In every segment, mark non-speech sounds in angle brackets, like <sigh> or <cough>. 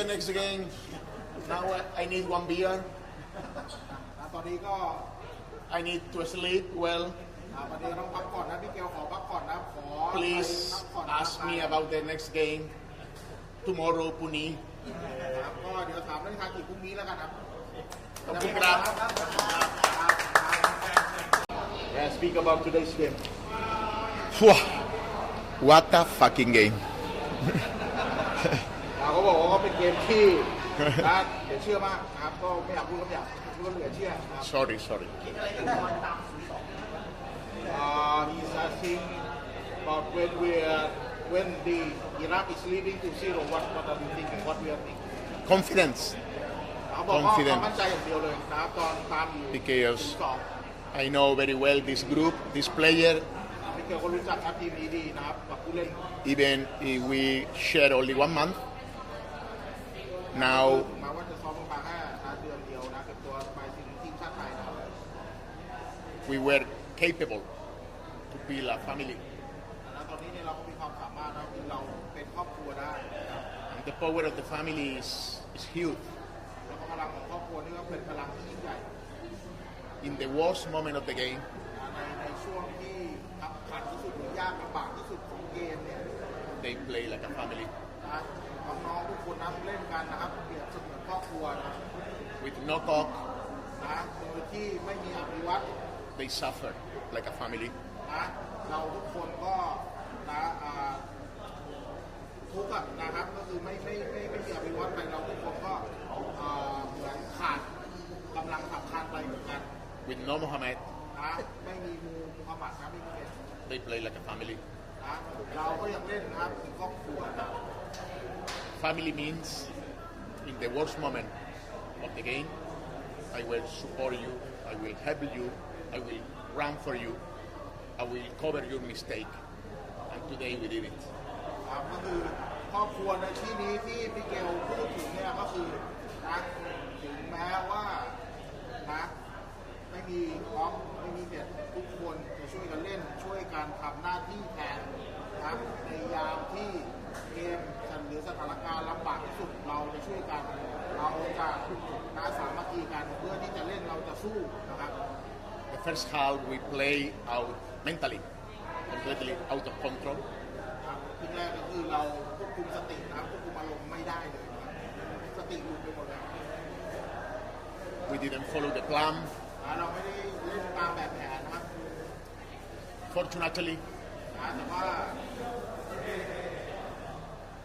the next game. Now I need one beer. I need to sleep well. Please ask me about the next game tomorrow พรุ่งนี้ครับก็เดี๋ยวถามเรื่องทางกีพรุ่งนี้แล้วกันครับขอบคุณครับ Yeah, speak about today's game. What a fucking game. <laughs> เขาบอกว่าเป็นเกมที่นะเหลือเชื่อมากนะครับก็ไม่อยากพูดก็ไม่อยากพูดก็เหลือเชื่อนะครับ <laughs> <laughs> Sorry, sorry. Uh, he's asking about when we are, when the Iraq is leading to zero what what are you thinking what we are thinking Confidence. เขาบอกว่า Confident ความมั่นใจอย่างเดียวเลยนะครับตอนตามอยู่ Because ถึงสอง I know very well this group, this player, พี่เกลก็รู้จักครับทีมนี้ดีนะครับกับผู้เล่น even if we share only one month. Now ถึงแมาว่าจะซ้อมมาแค่เดือนเดียวนะเป็นตัวไปถึงทีมชาติไทยนะครับ we were capable to build a family. แล้วตอนนี้เนี่ยเราก็มีความสามารถนะที่เราเป็นครอบครัวได้นะครับ And the power of the family is, is huge. แล้วก็พลังของครอบครัวนี่ก็เป็นพลังที่ยิ่งใหญ่ In the worst moment of the game, นะในในช่วงที่ขับขันที่สุดหรือยากลำบากที่สุดของเกมเนี่ย they play like a family. นะ With no talk, นะโดยที่ไม่มีอภิวัต they suffer like a family. นะเราทุกคนก็นะอ่าทุกข์อะนะครับก็คือไม่ไม่ไม่ไม่มีอภิวัตไปเราทุกคนก็อ่าเหมือนขาดกำลังสำคัญไปเหมือนกัน With no Mohammed, นะไม่มีมูมุฮัมหมัดนะไม่มีเกศ they play like a family. นะเราก็ยังเล่นนะครับเป็นครอบครัวนะ Family means in the worst moment of the game, I will support you, I will help you, I will run for you, I will cover your mistake. And today we did it. ครับก็คือครอบครัวในที่นี้ที่พี่เกลพูด first half we play out mentally, completely out of control. ครับที่แรกก็คือเราควบคุมสตินะครับควบคุมอารมณ์ไม่ได้เลยนะครับสติหลุดไปหมดเลย We didn't follow the plan. นะเราไม่ได้เล่นตามแบบแผนนะครับ Fortunately, นะแต่ว่า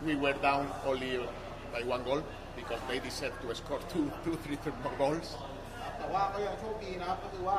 we were down only by one goal because they deserve to score two, two, three, three more goals. แต่ว่าก็ยังโชคดีนะครับก็คือว่า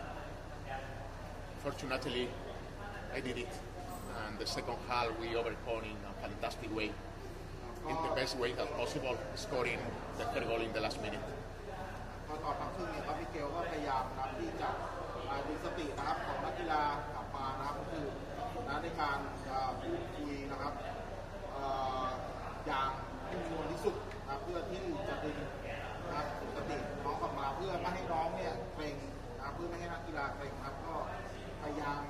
Fortunately, I did it. And the second half we overcome in a fantastic way in the best way that possible, scoring the third goal in the last minute. พอตอนพักครึ่งเนี่ยครับพี่เกลก็พยายามนะครับที่จะดึงสตินะครับของนักกีฬากลับมานะครับก็คือนะในการพูดคุยนะครับอย่างนิ่มวลที่สุดนะเพื่อที่จะดึงนะครับสติน้องกลับมาเพื่อไม่ให้น้องเนี่ยเกรงนะเพื่อไม่ให้นักกีฬาเกรงครับ พยายาม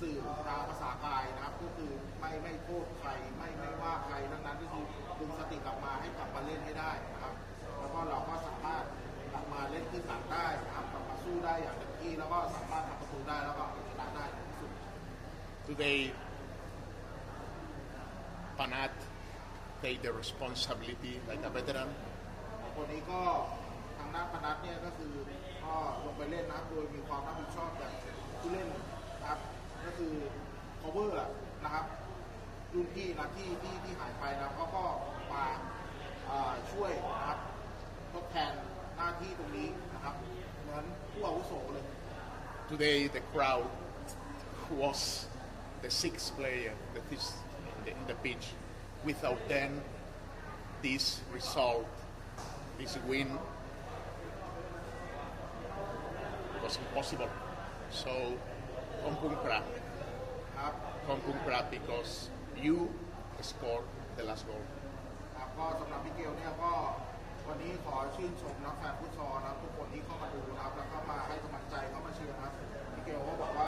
สื่อทางภาษากายนะครับ ก็คือไม่ไม่โทษใครไม่ไม่ว่าใครทั้งนั้นก็คือดึงสติกลับมาให้กลับมาเล่นให้ได้นะครับ แล้วก็เราก็สามารถกลับมาเล่นขึ้นหลังได้นะครับกลับมาสู้ได้อย่างเต็มที่แล้วก็สามารถทำประตูได้แล้วก็เอาชนะได้ในที่สุด Today, Panat take the responsibility like a veteran. คนนี้ก็ทางด้านพนัทเนี่ยก็คือก็ลงไปเล่นนะครับโดยมีความรับผิดชอบจาก ผู้เล่นนะครับก็คือ cover นะครับรุ่นพี่นะที่ที่ที่หายไปนะเขาก็มาช่วยนะครับทดแทนหน้าที่ตรงนี้นะครับเหมือนผู้อาวุโสเลย Today, the crowd was the sixth player that is in the, in the pitch. Without them, this result, this win, was impossible. So, compra, compra because you score the last goal. ครับก็สำหรับพี่เกลเนี่ยก็วันนี้ขอชื่นชมนักแฟนฟุตซอลนะทุกคนที่เข้ามาดูนะแล้วก็มาให้กำลังใจเข้ามาเชียร์นะพี่เกลก็บอกว่า